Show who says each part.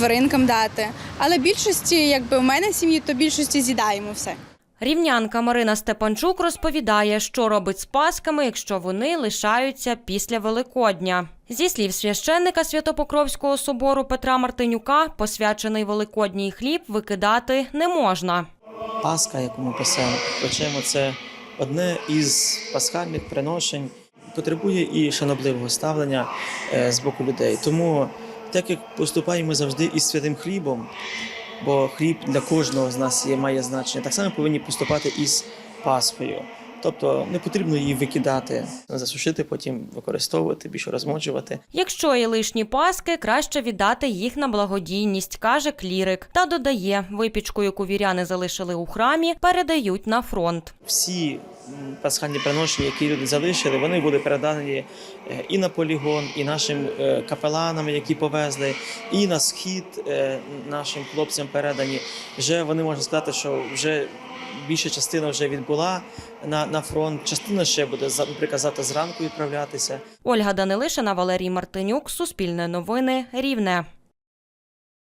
Speaker 1: тваринкам дати. Але більшості, якби у мене в сім'ї, то більшості з'їдаємо все.
Speaker 2: Рівнянка Марина Степанчук розповідає, що робить з пасками, якщо вони лишаються після Великодня. Зі слів священника Святопокровського собору Петра Мартинюка, посвячений Великодній хліб викидати не можна.
Speaker 3: Пасха, яку ми пасемо, печемо, це одне із пасхальних приношень, потребує і шанобливого ставлення е, з боку людей. Тому, так як поступаємо завжди із святим хлібом, бо хліб для кожного з нас є, має значення, так само повинні поступати із Пасхою. Тобто не потрібно її викидати, засушити, потім використовувати, більше розмочувати.
Speaker 2: Якщо є лишні паски, краще віддати їх на благодійність, каже клірик. Та додає, випічку, яку віряни залишили у храмі, передають на фронт.
Speaker 3: всі пасхальні приношення, які люди залишили, вони були передані е, і на полігон, і нашим е, капеланам, які повезли, і на схід е, нашим хлопцям передані. Вже вони можна сказати, що вже більша частина вже відбула на, на фронт. Частина ще буде завтра зранку відправлятися.
Speaker 2: Ольга Данилишина, Валерій Мартинюк, Суспільне новини, Рівне.